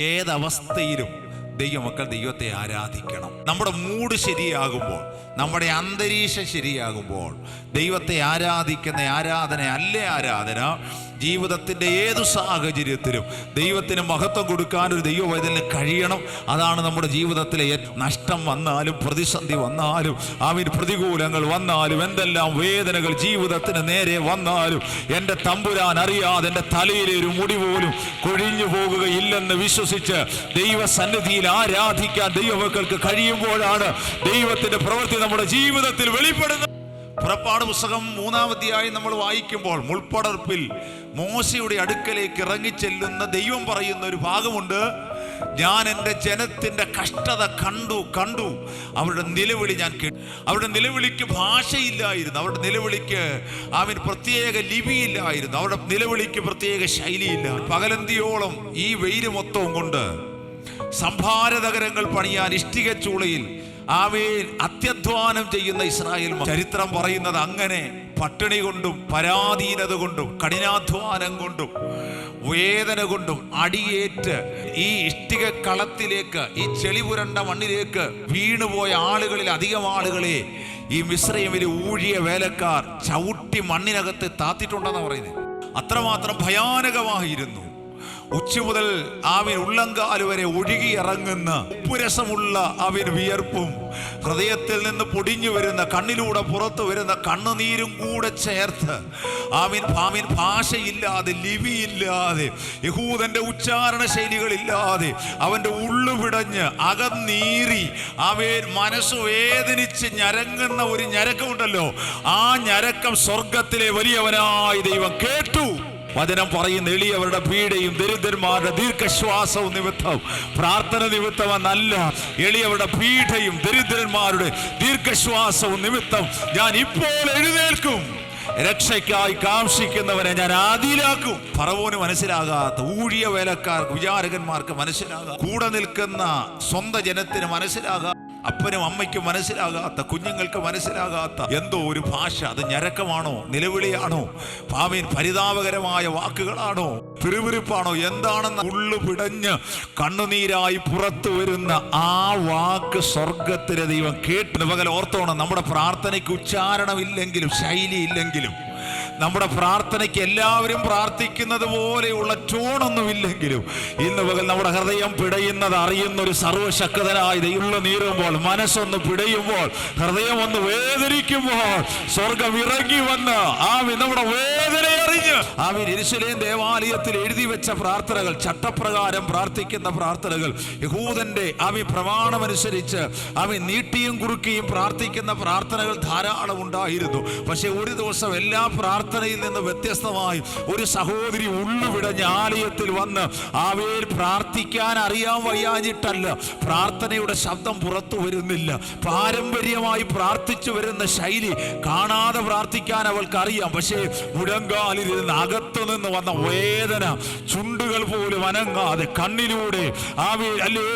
ഏതവസ്ഥയിലും ദൈവമക്കൾ ദൈവത്തെ ആരാധിക്കണം. നമ്മുടെ മൂഡ് ശരിയാകുമ്പോൾ നമ്മുടെ അന്തരീക്ഷം ശരിയാകുമ്പോൾ ദൈവത്തെ ആരാധിക്കുന്ന ആരാധന അല്ലേ ആരാധന? ജീവിതത്തിന്റെ ഏത് സാഹചര്യത്തിലും ദൈവത്തിന് മഹത്വം കൊടുക്കാൻ ഒരു ദൈവവൈതലിന് കഴിയണം. അതാണ് നമ്മുടെ ജീവിതത്തിലെ നഷ്ടം വന്നാലും പ്രതിസന്ധി വന്നാലും അവൻ പ്രതികൂലങ്ങൾ വന്നാലും എന്തെല്ലാം വേദനകൾ ജീവിതത്തിന് നേരെ വന്നാലും എന്റെ തമ്പുരാൻ അറിയാതെ എന്റെ തലയിലെ ഒരു മുടി പോലും കൊഴിഞ്ഞു പോകുകയില്ലെന്ന് വിശ്വസിച്ച് ദൈവസന്നിധിയിൽ ആരാധിക്കാൻ ദൈവമക്കൾക്ക് കഴിയുമ്പോഴാണ് ദൈവത്തിന്റെ പ്രവൃത്തി നമ്മുടെ ജീവിതത്തിൽ വെളിപ്പെടുന്നത്. പുറപ്പാട് പുസ്തകം മൂന്നാമധ്യായം നമ്മൾ വായിക്കുമ്പോൾ മുൾപ്പടർപ്പിൽ മോശയുടെ അടുക്കലേക്ക് ഇറങ്ങിച്ചെല്ലുന്ന ദൈവം പറയുന്ന ഒരു ഭാഗമുണ്ട്. ഞാൻ എന്റെ ജനത്തിന്റെ കഷ്ടത കണ്ടു കണ്ടു. അവരുടെ നിലവിളി ഞാൻ കേട്ടു അവരുടെ നിലവിളിക്ക് ഭാഷയില്ലായിരുന്നു. അവരുടെ നിലവിളിക്ക് അവൻ പ്രത്യേക ലിപിയില്ലായിരുന്നു. അവരുടെ നിലവിളിക്ക് പ്രത്യേക ശൈലിയില്ല പകലന്തിയോളം ഈ വെയിൽ മൊത്തവും കൊണ്ട് സംഭാരതകരങ്ങൾ പണിയാൻ ഇഷ്ടിക ചൂളയിൽ ആവേൻ അത്യധ്വാനം ചെയ്യുന്ന ഇസ്രായേൽ ചരിത്രം പറയുന്നത് അങ്ങനെ പട്ടിണി കൊണ്ടും പരാധീനത കൊണ്ടും കഠിനാധ്വാനം കൊണ്ടും വേദന കൊണ്ടും അടിയേറ്റ് ഈ ഇഷ്ടിക കളത്തിലേക്ക് ഈ ചെളിപുരണ്ട മണ്ണിലേക്ക് വീണുപോയ ആളുകളിൽ അധികം ആളുകളെ ഈ മിശ്രയമിലെ ഊഴിയ വേലക്കാർ ചവിട്ടി മണ്ണിനകത്ത് താത്തിട്ടുണ്ടെന്ന് പറയുന്നത്. അത്രമാത്രം ഭയാനകമായിരുന്നു. ഉച്ച മുതൽ ആവിൻ ഉള്ളങ്കാൽ വരെ ഒഴുകി ഇറങ്ങുന്ന പുരസമുള്ള ആവിൻ വിയർപ്പും ഹൃദയത്തിൽ നിന്ന് പൊടിഞ്ഞു വരുന്ന കണ്ണിലൂടെ പുറത്തു വരുന്ന കണ്ണുനീരും കൂടെ ചേർത്ത് ആവിൻ ഭാമിൻ ഭാഷയില്ലാതെ ലിവിയില്ലാതെ യഹൂദന്റെ ഉച്ചാരണ ശൈലികളില്ലാതെ അവന്റെ ഉള്ളു പിടഞ്ഞ് അകന്നീറി അവൻ മനസ്സ് വേദനിച്ച് ഞരങ്ങുന്ന ഒരു ഞരക്കമുണ്ടല്ലോ. ആ ഞരക്കം സ്വർഗത്തിലെ വലിയവനായി ദൈവം കേട്ടു. വചനം പറയുന്ന എളിയവരുടെ പീഡയും ദരിദ്രന്മാരുടെ ദീർഘശ്വാസവും നിമിത്തം പ്രാർത്ഥന നിമിത്തമെന്നല്ല എളിയവരുടെ പീഡയും ദരിദ്രന്മാരുടെ ദീർഘശ്വാസവും നിമിത്തം ഞാൻ ഇപ്പോൾ എഴുന്നേൽക്കും. രക്ഷയ്ക്കായി കാക്ഷിക്കുന്നവരെ ഞാൻ ആദിയിലാക്കും. പറവോന് മനസ്സിലാകാത്ത ഊഴിയ വേലക്കാർക്ക് വിചാരകന്മാർക്ക് മനസ്സിലാകാം കൂടെ നിൽക്കുന്ന സ്വന്തം ജനത്തിന് മനസ്സിലാകാം അപ്പനും അമ്മയ്ക്കും മനസ്സിലാകാത്ത കുഞ്ഞുങ്ങൾക്ക് മനസ്സിലാകാത്ത എന്തോ ഒരു ഭാഷ. അത് ഞരക്കമാണോ? നിലവിളിയാണോ? പാവീൻ പരിതാപകരമായ വാക്കുകളാണോ? പിറുപിറുപ്പാണോ? എന്താണെന്ന് ഉള്ളു പിടഞ്ഞ് കണ്ണുനീരായി പുറത്തു വരുന്ന ആ വാക്ക് സ്വർഗത്തിലെ ദൈവം കേട്ട്. പകൽ ഓർത്തോണം നമ്മുടെ പ്രാർത്ഥനയ്ക്ക് ഉച്ചാരണമില്ലെങ്കിലും ശൈലി ഇല്ലെങ്കിലും നമ്മുടെ പ്രാർത്ഥനയ്ക്ക് എല്ലാവരും പ്രാർത്ഥിക്കുന്നത് പോലെയുള്ള ടോണൊന്നുമില്ലെങ്കിലും ഇന്ന് പകൽ നമ്മുടെ ഹൃദയം പിടയുന്നത് അറിയുന്ന ഒരു സർവശക്തനായ ദൈവം നീറുമ്പോൾ മനസ്സൊന്ന് പിടയുമ്പോൾ ഹൃദയം ഒന്ന് വേദനിക്കുമ്പോൾ സ്വർഗം ഇറങ്ങി വന്ന് ആ നമ്മുടെ വേദന അറിഞ്ഞ് ആവി എരിശിലേം ദേവാലയത്തിൽ എഴുതി വെച്ച പ്രാർത്ഥനകൾ ചട്ടപ്രകാരം പ്രാർത്ഥിക്കുന്ന പ്രാർത്ഥനകൾ യഹൂദന്റെ അവി പ്രമാണമനുസരിച്ച് ആവി നീട്ടിയും കുറുക്കിയും പ്രാർത്ഥിക്കുന്ന പ്രാർത്ഥനകൾ ധാരാളം ഉണ്ടായിരുന്നു. പക്ഷെ ഒരു ദിവസം എല്ലാ പ്രാർത്ഥനയിൽ നിന്ന് വ്യത്യസ്തമായി ഒരു സഹോദരി ഉള്ളുവിടഞ്ഞ ആലയത്തിൽ വന്ന് അവയിൽ പ്രാർത്ഥിക്കാൻ അറിയാൻ വയ്യാഞ്ഞിട്ടല്ല പ്രാർത്ഥനയുടെ ശബ്ദം പുറത്തു വരുന്നില്ല. പാരമ്പര്യമായി പ്രാർത്ഥിച്ചു വരുന്ന ശൈലി കാണാതെ പ്രാർത്ഥിക്കാൻ അവൾക്ക് അറിയാം പക്ഷേ മുഴങ്കാലിൽ ഇരുന്ന് അകത്തു നിന്ന് വന്ന വേദന ചുണ്ടുകൾ പോലും അനങ്ങാതെ കണ്ണിലൂടെ അല്ലേ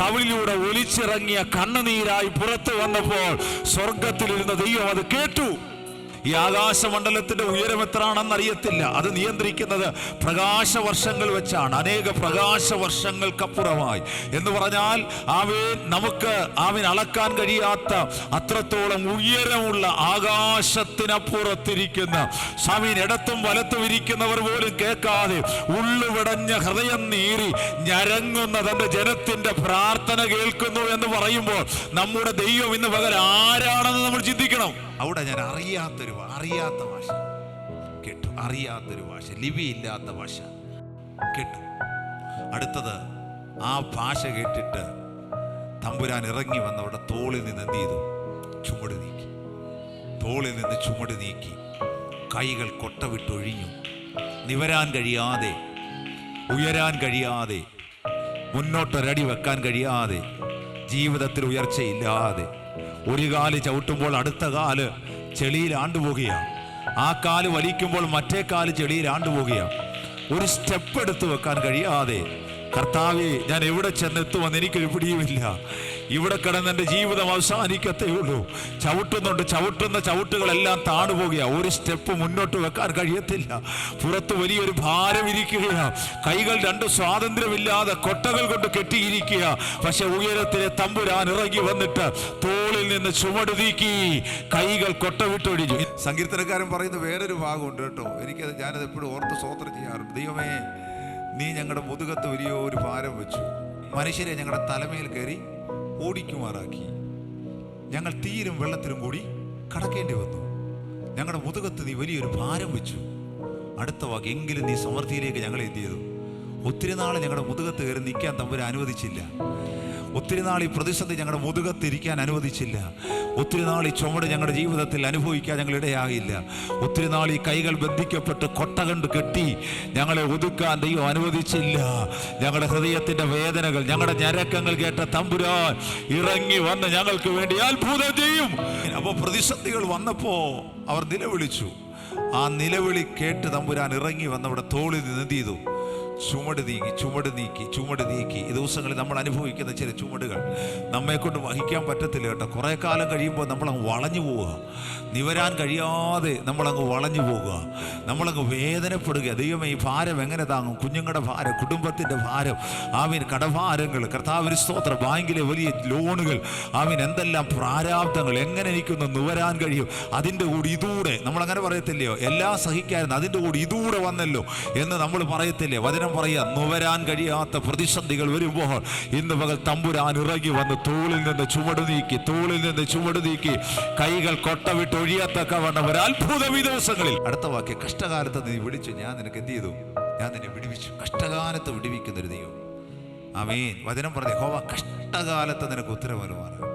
കവിളിലൂടെ ഒലിച്ചിറങ്ങിയ കണ്ണുനീരായി പുറത്തു വന്നപ്പോൾ സ്വർഗത്തിലിരുന്ന ദൈവം അത് കേട്ടു. ഈ ആകാശമണ്ഡലത്തിന്റെ ഉയരം എത്രയാണെന്ന് അറിയത്തില്ല. അത് നിയന്ത്രിക്കുന്നത് പ്രകാശ വർഷങ്ങൾ വെച്ചാണ്. അനേക പ്രകാശ വർഷങ്ങൾക്കപ്പുറമായി എന്ന് പറഞ്ഞാൽ അവൻ നമുക്ക് ആവിൻ അളക്കാൻ കഴിയാത്ത അത്രത്തോളം ഉയരമുള്ള ആകാശത്തിനപ്പുറത്തിരിക്കുന്ന സ്വാമീൻ ഇടത്തും വലത്തും ഇരിക്കുന്നവർ പോലും കേൾക്കാതെ ഉള്ളുവിടഞ്ഞ ഹൃദയം നീറി ഞരങ്ങുന്ന തന്റെ ജനത്തിന്റെ പ്രാർത്ഥന കേൾക്കുന്നു എന്ന് പറയുമ്പോൾ നമ്മുടെ ദൈവം ഇന്ന് പകരം ആരാണെന്ന് നമ്മൾ ചിന്തിക്കണം. അവിടെ ഞാൻ അറിയാത്തൊരു അറിയാത്ത ഭാഷ. കേട്ടു അറിയാത്തൊരു ഭാഷ ലിപിയില്ലാത്ത ഭാഷ. കേട്ടു. അടുത്തത് ആ ഭാഷ കേട്ടിട്ട് തമ്പുരാൻ ഇറങ്ങി വന്ന് അവിടെ തോളിൽ നിന്ന് എന്ത് ചെയ്തു? ചുമട് നീക്കി. തോളിൽ നിന്ന് ചുമട് നീക്കി. കൈകൾ കൊട്ട വിട്ടൊഴിഞ്ഞു നിവരാൻ കഴിയാതെ ഉയരാൻ കഴിയാതെ മുന്നോട്ടൊരടി വെക്കാൻ കഴിയാതെ ജീവിതത്തിൽ ഉയർച്ചയില്ലാതെ ഒരു കാൽ ചവിട്ടുമ്പോൾ അടുത്ത കാൽ ചെളിയിൽ ആണ്ടുപോകുകയാണ്. ആ കാൽ വലിക്കുമ്പോൾ മറ്റേ കാൽ ചെളിയിൽ ആണ്ടുപോകുകയാണ്. ഒരു സ്റ്റെപ്പ് എടുത്തു വെക്കാൻ കഴിയാതെ കർത്താവെ ഞാൻ എവിടെ ചെന്നെത്തുമെന്ന് എനിക്കൊരു പിടിയുമില്ല. ഇവിടെ കിടന്ന് എന്റെ ജീവിതം അവസാനിക്കത്തേ ഉള്ളൂ. ചവിട്ടുന്നുണ്ട് ചവിട്ടുന്ന ചവിട്ടുകളെല്ലാം താണുപോകുക. ഒരു സ്റ്റെപ്പ് മുന്നോട്ട് വെക്കാൻ കഴിയത്തില്ല. പുറത്ത് വലിയൊരു ഭാരം ഇരിക്കുകയാണ്. കൈകൾ രണ്ട് സ്വാതന്ത്ര്യമില്ലാതെ കൊട്ടകൾ കൊണ്ട് കെട്ടിയിരിക്കുക. പക്ഷെ ഉയരത്തിലെ തമ്പുരാൻ ഇറങ്ങി വന്നിട്ട് തോളിൽ നിന്ന് ചുമടുതീക്കി കൈകൾ കൊട്ട വിട്ടൊഴിഞ്ഞു സങ്കീർത്തനക്കാരൻ പറയുന്ന വേറൊരു ഭാഗമുണ്ട് കേട്ടോ. എനിക്കത് ഞാനത് എപ്പോഴും ഓർത്ത് സ്വോത്രം ചെയ്യാറുണ്ട്. ദൈവമേ നീ ഞങ്ങളുടെ മുതുകത്ത് വലിയ ഒരു ഭാരം വെച്ചു. മനുഷ്യരെ ഞങ്ങളുടെ തലമേൽ കയറി ഓടിക്കുമാറാക്കി. ഞങ്ങൾ തീരും വെള്ളത്തിലും കൂടി കടക്കേണ്ടി വന്നു. ഞങ്ങളുടെ മുതുകത്ത് നീ വലിയൊരു ഭാരം വെച്ചു. അടുത്ത വാക്ക് എങ്കിലും നീ സമൃദ്ധിയിലേക്ക് ഞങ്ങളെ എന്ത് ഒത്തിരി നാൾ ഞങ്ങളുടെ മുതുകത്ത് കയറി നിൽക്കാൻ തമ്പുര അനുവദിച്ചില്ല. ഒത്തിരി നാൾ ഈ പ്രതിസന്ധി ഞങ്ങളുടെ മുതുകത്തിരിക്കാൻ അനുവദിച്ചില്ല. ഒത്തിരി നാൾ ഈ ചുമട് ഞങ്ങളുടെ ജീവിതത്തിൽ അനുഭവിക്കാൻ ഞങ്ങൾ ഇടയാകില്ല ഒത്തിരി നാൾ ഈ കൈകൾ ബന്ധിക്കപ്പെട്ട് കൊട്ട കണ്ട് കെട്ടി ഞങ്ങളെ ഒതുക്കാൻ ദൈവം അനുവദിച്ചില്ല. ഞങ്ങളുടെ ഹൃദയത്തിന്റെ വേദനകൾ ഞങ്ങളുടെ ഞരക്കങ്ങൾ കേട്ട തമ്പുരാൻ ഇറങ്ങി വന്ന് ഞങ്ങൾക്ക് വേണ്ടി അത്ഭുതം ചെയ്യും. അപ്പോൾ പ്രതിസന്ധികൾ വന്നപ്പോൾ അവർ നിലവിളിച്ചു. ആ നിലവിളി കേട്ട് തമ്പുരാൻ ഇറങ്ങി വന്നവിടെ തോളിൽ നിന്ന് എന്ത് ചെയ്തു? ചുമട് നീക്കി ചുമട് നീക്കി ചുമട് നീക്കി. ഈ ദിവസങ്ങളിൽ നമ്മൾ അനുഭവിക്കുന്ന ചില ചുമടുകൾ നമ്മെക്കൊണ്ട് വഹിക്കാൻ പറ്റത്തില്ല കേട്ടോ. കുറേ കാലം കഴിയുമ്പോൾ നമ്മളങ്ങ് വളഞ്ഞു പോവുക. നിവരാൻ കഴിയാതെ നമ്മളങ്ങ് വളഞ്ഞു പോവുക. നമ്മളങ്ങ് വേദനപ്പെടുക. ദൈവമേ ഈ ഭാരം എങ്ങനെ താങ്ങും? കുഞ്ഞുങ്ങളുടെ ഭാരം കുടുംബത്തിന്റെ ഭാരം ആമീൻ കടഭാരങ്ങൾ. കർത്താവിന് സ്തോത്ര. ബാങ്കിലെ വലിയ ലോണുകൾ. ആമീൻ എന്തെല്ലാം പ്രാരാബ്ദങ്ങൾ. എങ്ങനെ എനിക്കൊന്ന് നുവരാൻ കഴിയും? അതിന്റെ കൂടി ഇതൂടെ. നമ്മളങ്ങനെ പറയത്തില്ലയോ? എല്ലാം സഹിക്കായിരുന്നു. അതിന്റെ കൂടി ഇതൂടെ വന്നല്ലോ എന്ന് നമ്മൾ പറയത്തില്ലേ? വചനം പറയാ നുവരാൻ കഴിയാത്ത പ്രതിസന്ധികൾ വരുമ്പോൾ ഇന്ന് പകൽ തമ്പുരാൻ ഇറങ്ങി വന്ന് തോളിൽ നിന്ന് ചുവട് നീക്കി തോളിൽ നിന്ന് ചുവട് നീക്കി കൈകൾ കൊട്ടവിട്ട് ഒഴിയാത്ത ഒരു അത്ഭുതം ദിവസങ്ങളിൽ അടുത്ത വാക്യം കഷ്ടകാലത്ത് നീ വിളിച്ചു ഞാൻ നിനക്ക് എന്ത് ചെയ്തു? ഞാൻ നിന്നെ വിടിവിച്ചു. കഷ്ടകാലത്ത് വിടിവിക്കുന്നൊരു ദൈവം. മീൻ വചനം പറഞ്ഞു ഹോവ കഷ്ടകാലത്ത് നിനക്ക് ഉത്തരവരുമാറാകട്ടെ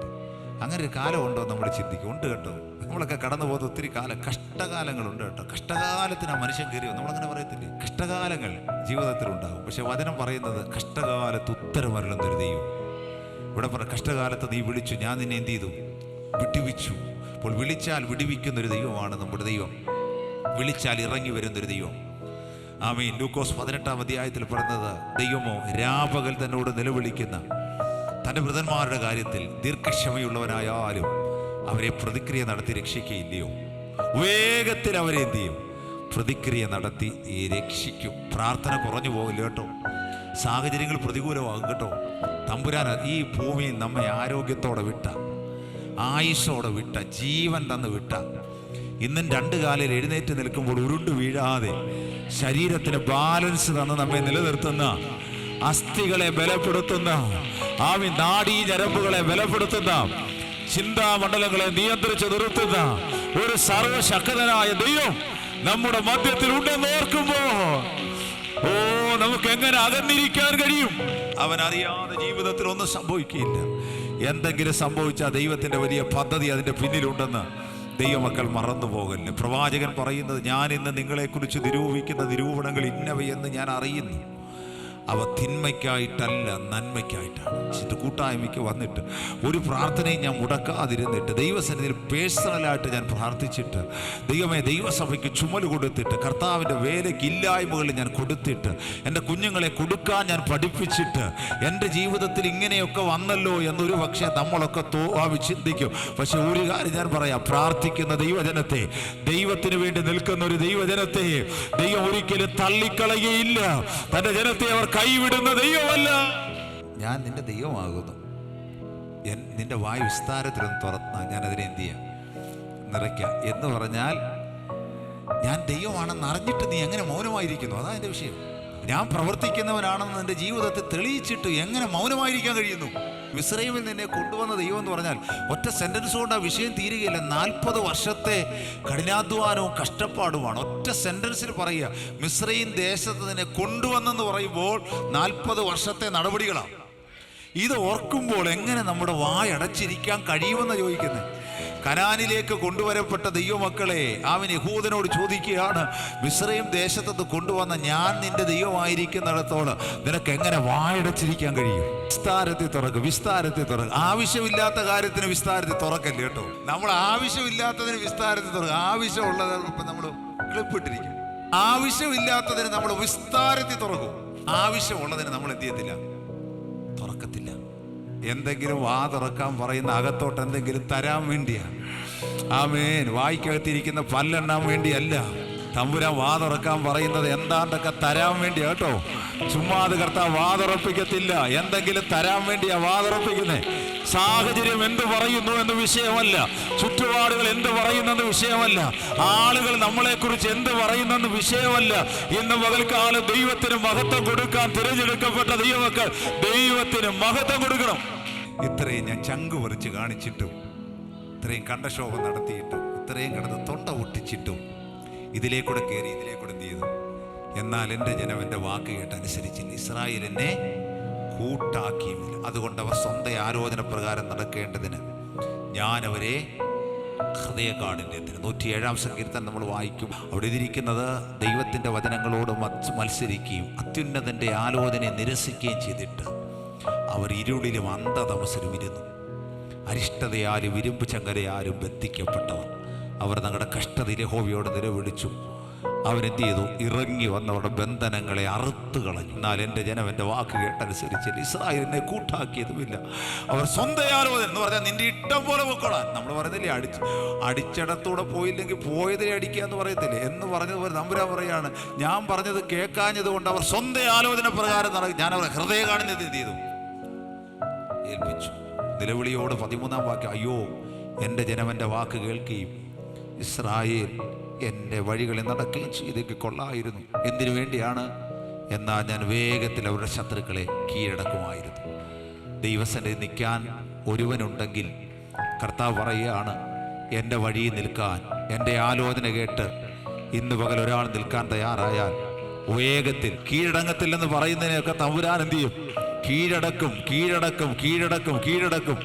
അങ്ങനെ ഒരു ഉണ്ടോ നമ്മൾ ചിന്തിക്കും. ഉണ്ട് കേട്ടോ. നമ്മളൊക്കെ കടന്നു പോകുന്ന ഒത്തിരി കാലം കഷ്ടകാലങ്ങളുണ്ട് കേട്ടോ. കഷ്ടകാലത്തിന് ആ മനുഷ്യൻ കയറിയോ നമ്മളങ്ങനെ പറയത്തില്ലേ? കഷ്ടകാലങ്ങൾ ജീവിതത്തിൽ ഉണ്ടാകും പക്ഷെ വചനം പറയുന്നത് കഷ്ടകാലത്ത് ഉത്തരമരുളുന്ന ഒരു ദൈവം. ഇവിടെ പറ കഷ്ടകാലത്ത് നീ വിളിച്ചു ഞാൻ നിന്നെ എന്ത് ചെയ്തു? വിട്ടുവിച്ചു അപ്പോൾ വിളിച്ചാൽ വിടുവിക്കുന്ന ഒരു ദൈവമാണ് നമ്മുടെ ദൈവം. വിളിച്ചാൽ ഇറങ്ങി വരുന്നൊരു ദൈവം. ആമീൻ. ലൂക്കോസ് പതിനെട്ടാം അധ്യായത്തിൽ പറഞ്ഞത് ദൈവമോ രാപകൽ തന്നോട് നിലവിളിക്കുന്ന തന്റെ വൃതന്മാരുടെ കാര്യത്തിൽ ദീർഘക്ഷമയുള്ളവനായാലും അവരെ പ്രതിക്രിയ നടത്തി രക്ഷിക്കുകയില്ലയോ? വേഗത്തിൽ അവരെ എന്ത് ചെയ്യും? പ്രതിക്രിയ നടത്തി രക്ഷിക്കും. പ്രാർത്ഥന കുറഞ്ഞു പോകില്ല കേട്ടോ. സാഹചര്യങ്ങൾ പ്രതികൂലമാകും കേട്ടോ. തമ്പുരാൻ ഈ ഭൂമിയിൽ നമ്മെ ആരോഗ്യത്തോടെ വിട്ട ആയുഷോടെ വിട്ട ജീവൻ തന്ന് വിട്ട ഇന്നും രണ്ട് കാലിൽ എഴുന്നേറ്റ് നിൽക്കുമ്പോൾ ഉരുണ്ടു വീഴാതെ ശരീരത്തിന് ബാലൻസ് തന്ന് നമ്മെ നിലനിർത്തുന്ന അസ്ഥികളെ ബലപ്പെടുത്തുന്ന ആവി നാഡീ ഞരമ്പുകളെ ബലപ്പെടുത്തുന്ന ചിന്താമണ്ഡലങ്ങളെ നിയന്ത്രിച്ച് നിർത്തുന്ന ഒരു സർവശക്തനായ ദൈവം നമ്മുടെ മധ്യത്തിൽ ഉണ്ടെന്ന് ഓർക്കുമ്പോ ഓ നമുക്ക് എങ്ങനെ അകന്നിരിക്കാൻ കഴിയും? അവൻ അറിയാതെ ജീവിതത്തിൽ ഒന്നും സംഭവിക്കില്ല എന്തെങ്കിലും സംഭവിച്ചാൽ ദൈവത്തിന്റെ വലിയ പദ്ധതി അതിന്റെ പിന്നിലുണ്ടെന്ന് ദൈവമക്കൾ മറന്നു പോകല്ലേ? പ്രവാചകൻ പറയുന്നത് ഞാൻ ഇന്ന് നിങ്ങളെക്കുറിച്ച് നിരൂപിക്കുന്ന നിരൂപണങ്ങൾ ഇന്നവയെന്ന് ഞാൻ അറിയുന്നു. അവ തിന്മയ്ക്കായിട്ടല്ല നന്മയ്ക്കായിട്ടാണ്. ഇത് കൂട്ടായ്മയ്ക്ക് വന്നിട്ട് ഒരു പ്രാർത്ഥനയും ഞാൻ മുടക്കാതിരുന്നിട്ട് ദൈവസന്നിധിയിൽ പേഴ്സണലായിട്ട് ഞാൻ പ്രാർത്ഥിച്ചിട്ട് ദൈവമേ ദൈവസഭയ്ക്ക് ചുമൽ കൊടുത്തിട്ട് കർത്താവിന്റെ വേലയ്ക്ക് ഇല്ലായ്മകൾ ഞാൻ കൊടുത്തിട്ട് എന്റെ കുഞ്ഞുങ്ങളെ കൊടുക്കാൻ ഞാൻ പഠിപ്പിച്ചിട്ട് എന്റെ ജീവിതത്തിൽ ഇങ്ങനെയൊക്കെ വന്നല്ലോ എന്നൊരു പക്ഷേ നമ്മളൊക്കെ തോവാവി ചിന്തിക്കും. പക്ഷെ ഒരു കാര്യം ഞാൻ പറയാം പ്രാർത്ഥിക്കുന്ന ദൈവജനത്തെ ദൈവത്തിന് വേണ്ടി നിൽക്കുന്ന ഒരു ദൈവജനത്തെ ദൈവം ഒരിക്കലും തള്ളിക്കളയുകയില്ല. തന്റെ ജനത്തെ അവർ കൈവിടുന്ന ദൈവമല്ല. ഞാൻ നിന്റെ ദൈവമാകുന്നു. നിന്റെ വായു വിസ്താരത്തിലൊന്ന് തുറന്നാൽ ഞാൻ അതിനെ എന്ത് ചെയ്യാം? നിറയ്ക്കാം. എന്ന് പറഞ്ഞാൽ ഞാൻ ദൈവമാണെന്ന് അറിഞ്ഞിട്ട് നീ എങ്ങനെ മൗനമായിരിക്കുന്നു? അതാ എന്റെ വിഷയം. ഞാൻ പ്രവർത്തിക്കുന്നവനാണെന്ന് നിന്റെ ജീവിതത്തെ തെളിയിച്ചിട്ട് എങ്ങനെ മൗനമായിരിക്കാൻ കഴിയുന്നു? മിസ്രൈമിൽ നിന്നെ കൊണ്ടുവന്ന ദൈവം എന്ന് പറഞ്ഞാൽ ഒറ്റ സെന്റൻസ് കൊണ്ട് ആ വിഷയം തീരുകയില്ല. നാൽപ്പത് വർഷത്തെ കഠിനാധ്വാനവും കഷ്ടപ്പാടുമാണ്. ഒറ്റ സെന്റൻസിൽ പറയുക മിസ്രൈം ദേശത്ത് നിന്നെ കൊണ്ടുവന്നെന്ന് പറയുമ്പോൾ നാൽപ്പത് വർഷത്തെ നടപടികളാണ് ഇത് ഓർക്കുമ്പോൾ എങ്ങനെ നമ്മുടെ വായടച്ചിരിക്കാൻ കഴിയുമെന്ന് ചോദിക്കുന്നത് കനാനിലേക്ക് കൊണ്ടുവരപ്പെട്ട ദൈവമക്കളെ അവൻ യഹൂദനോട് ചോദിക്കുകയാണ് മിശ്രയും ദേശത്തത് കൊണ്ടുവന്ന ഞാൻ നിന്റെ ദൈവമായിരിക്കുന്നിടത്തോളം നിനക്ക് എങ്ങനെ വായടച്ചിരിക്കാൻ കഴിയും? വിസ്താരത്തിൽ തുറക്കും വിസ്താരത്തിൽ തുറക്കും. ആവശ്യമില്ലാത്ത കാര്യത്തിന് വിസ്താരത്തിൽ തുറക്കല്ലേ കേട്ടോ? നമ്മൾ ആവശ്യമില്ലാത്തതിന് വിസ്താരത്തിൽ തുറക്കും. ആവശ്യമുള്ളത് ഇപ്പം നമ്മൾ ക്ലിപ്പിട്ടിരിക്കും. ആവശ്യമില്ലാത്തതിന് നമ്മൾ വിസ്താരത്തിൽ തുറക്കും. ആവശ്യമുള്ളതിന് നമ്മൾ എന്ത് ചെയ്യത്തില്ല? തുറക്കത്തില്ല. എന്തെങ്കിലും വാ തുറക്കാൻ പറയുന്ന അകത്തോട്ട് എന്തെങ്കിലും തരാൻ വേണ്ടിയാണ് ആമേൻ. വായിക്കകത്തിരിക്കുന്ന പല്ലെണ്ണാൻ വേണ്ടിയല്ല. തമ്പുരാൻ വാ തുറക്കാൻ പറയുന്നത് എന്താണ്ടൊക്കെ തരാൻ വേണ്ടി കേട്ടോ ചുമ്മാ അത് കർത്താവ് വാതുറപ്പിക്കത്തില്ല എന്തെങ്കിലും തരാൻ വേണ്ടിയാ വാതുറപ്പിക്കുന്നേ. സാഹചര്യം എന്ത് പറയുന്നു എന്ന് വിഷയമല്ല. ചുറ്റുപാടുകൾ എന്ത് പറയുന്നെന്ന് വിഷയമല്ല. ആളുകൾ നമ്മളെക്കുറിച്ച് എന്ത് പറയുന്നെന്ന് വിഷയമല്ല. ഇന്ന് പകൽക്കാലം ദൈവത്തിന് മഹത്വം കൊടുക്കാൻ തിരഞ്ഞെടുക്കപ്പെട്ട ദൈവമക്കൾ ദൈവത്തിന് മഹത്വം കൊടുക്കണം. ഇത്രയും ഞാൻ ചങ്ക് പറിച്ച് കാണിച്ചിട്ടും ഇത്രയും കണ്ടക്ഷോഭം നടത്തിയിട്ടും ഇത്രയും കിടന്ന് തൊണ്ട ഒട്ടിച്ചിട്ടും ഇതിലേക്കൂടെ കയറി ഇതിലേക്കൂടെ എന്ത് ചെയ്തു? എന്നാൽ എന്റെ ജനം എന്റെ വാക്ക് കേട്ട് അനുസരിച്ചില്ല ഇസ്രായേൽ എന്നെ കൂട്ടാക്കിയുമില്ല. അതുകൊണ്ട് അവർ സ്വന്തം ആലോചന പ്രകാരം നടക്കേണ്ടതിന് ഞാൻ അവരെ ഹൃദയകാഠിന്യത്തിന് നൂറ്റി ഏഴാം സങ്കീർത്തനം നമ്മൾ വായിക്കും. അവിടെ ഇതിരിക്കുന്നത് ദൈവത്തിന്റെ വചനങ്ങളോട് മത്സ- മത്സരിക്കുകയും അത്യുന്നതന്റെ ആലോചനയെ നിരസിക്കുകയും ചെയ്തിട്ട് അവർ ഇരുളിലും അന്ധതമസിലും ഇരുന്നു. അരിഷ്ടതയാലും ഇരുമ്പ് ചങ്കരയാലും ബന്ധിക്കപ്പെട്ടവർ. അവർ തങ്ങളുടെ കഷ്ടത യഹോവയോട് നിലവിളിച്ചു. അവരെന്ത് ചെയ്തു ഇറങ്ങി വന്നവരുടെ ബന്ധനങ്ങളെ അറുത്തു കളഞ്ഞു എന്നാൽ എന്റെ ജനം എന്റെ വാക്ക് കേട്ടനുസരിച്ച് ഇസ്രായേലിനെ കൂട്ടാക്കിയതുമില്ല. അവർ സ്വന്തം എന്ന് പറഞ്ഞാൽ നിന്റെ ഇഷ്ടം പോലെ പൊക്കോളാൻ. നമ്മൾ പറയുന്നില്ലേ അടിച്ച് അടിച്ചിടത്തൂടെ പോയില്ലെങ്കിൽ പോയതിനെ അടിക്കുക എന്ന് പറയത്തില്ലേ? എന്ന് പറഞ്ഞതുപോലെ നമ്പുരാൻ പറയാണ് ഞാൻ പറഞ്ഞത് കേൾക്കാഞ്ഞത് കൊണ്ട് അവർ സ്വന്തം ആലോചന പ്രകാരം നടക്കും. ഞാൻ അവരെ ഹൃദയ കാണുന്നത് എന്ത് ചെയ്തു? ഏൽപ്പിച്ചു. നിലവിളിയോട് പതിമൂന്നാം വാക്യം അയ്യോ എന്റെ ജനം എന്റെ വാക്ക് കേൾക്കുകയും ഇസ്രായേൽ എന്റെ വഴികളിൽ നടക്കുകയും ചെയ്തേക്ക് കൊള്ളായിരുന്നു. എന്തിനു വേണ്ടിയാണ്? എന്നാൽ ഞാൻ വേഗത്തിൽ അവരുടെ ശത്രുക്കളെ കീഴടക്കുമായിരുന്നു. ദൈവസന്നിധി നിൽക്കാൻ ഒരുവനുണ്ടെങ്കിൽ കർത്താവ് പറയുകയാണ് എന്റെ വഴിയിൽ നിൽക്കാൻ എന്റെ ആലോചന കേട്ട് ഇന്ന് പകൽ ഒരാൾ നിൽക്കാൻ തയ്യാറായാൽ വേഗത്തിൽ കീഴടങ്ങത്തില്ലെന്ന് പറയുന്നതിനെയൊക്കെ തമ്പുരാൻ എന്ത് ചെയ്യും? കീഴടക്കും കീഴടക്കും കീഴടക്കും കീഴടക്കും.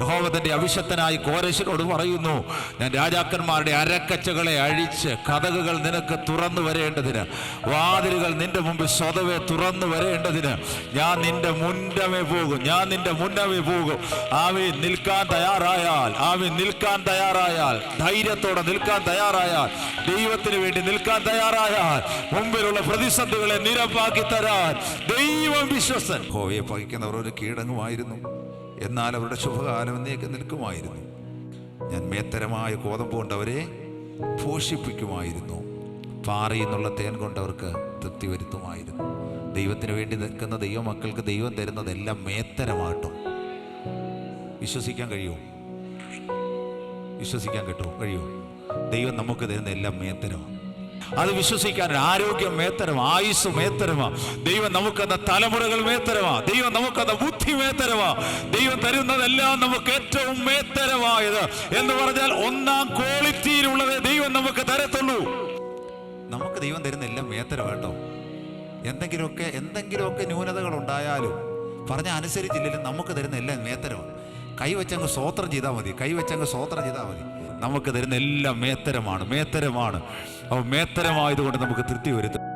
യഹോവത്തിന്റെ അവിശത്തനായി കോരശിനോട് പറയുന്നു ഞാൻ രാജാക്കന്മാരുടെ അരക്കച്ചകളെ അഴിച്ച് കഥകുകൾ നിനക്ക് തുറന്നു വരേണ്ടതിന് വാതിലുകൾ നിന്റെ മുമ്പിൽ സ്വതവേ തുറന്നു വരേണ്ടതിന് ഞാൻ നിന്റെ മുന്നമേ പോകും ഞാൻ നിന്റെ മുന്നമേ പോകും. ആവി നിൽക്കാൻ തയ്യാറായാൽ ആവി നിൽക്കാൻ തയ്യാറായാൽ ധൈര്യത്തോടെ നിൽക്കാൻ തയ്യാറായാൽ ദൈവത്തിന് വേണ്ടി നിൽക്കാൻ തയ്യാറായാൽ മുമ്പിലുള്ള പ്രതിസന്ധികളെ നിരപ്പാക്കി തരാൻ ദൈവം വിശ്വസൻ. ഹോവയെ പകിക്കുന്നവർ ഒരു കീടങ്ങുമായിരുന്നു എന്നാൽ അവരുടെ ശുഭകാലം എന്നേക്ക് നിൽക്കുമായിരുന്നു. ഞാൻ മേത്തരമായ കോതമ്പ് കൊണ്ടവരെ പോഷിപ്പിക്കുമായിരുന്നു. പാറയിൽ നിന്നുള്ള തേൻ കൊണ്ടവർക്ക് തൃപ്തി വരുത്തുമായിരുന്നു. ദൈവത്തിന് വേണ്ടി നിൽക്കുന്ന ദൈവമക്കൾക്ക് ദൈവം തരുന്നതെല്ലാം മേത്തരമാട്ടും വിശ്വസിക്കാൻ കഴിയുമോ? വിശ്വസിക്കാൻ കിട്ടുമോ? കഴിയുമോ? ദൈവം നമുക്ക് തരുന്ന എല്ലാം മേത്തരമാണ് അത് വിശ്വസിക്കാൻ ആരോഗ്യം മേത്തരമാ ആയുസ് മേത്തരമാ ദൈവം നമുക്കെന്ന തലമുറകൾ മേത്തരമാ ദൈവം നമുക്കെന്ന ബുദ്ധി മേത്തരമാ ദൈവം തരുന്നതെല്ലാം നമുക്ക് ഏറ്റവും മേത്തരമായത് എന്ന് പറഞ്ഞാൽ ഒന്നാം ക്വാളിറ്റിയിലുള്ളത് ദൈവം നമുക്ക് തരത്തുള്ളൂ. നമുക്ക് ദൈവം തരുന്ന എല്ലാം മേത്തരമാട്ടോ എന്തെങ്കിലുമൊക്കെ എന്തെങ്കിലുമൊക്കെ ന്യൂനതകൾ ഉണ്ടായാലും പറഞ്ഞ അനുസരിച്ചില്ലെങ്കിലും നമുക്ക് തരുന്ന എല്ലാം മേത്തരമാണ് കൈവച്ചങ്ങ് സ്വോത്രം ചെയ്താൽ മതി കൈവച്ചങ്ങ് സ്വോത്രം ചെയ്താൽ മതി. നമുക്ക് തരുന്ന എല്ലാം മേത്തരമാണ് മേത്തരമാണ്. അപ്പോൾ മേത്തരമായതുകൊണ്ട് നമുക്ക് തൃപ്തി വരുത്തും.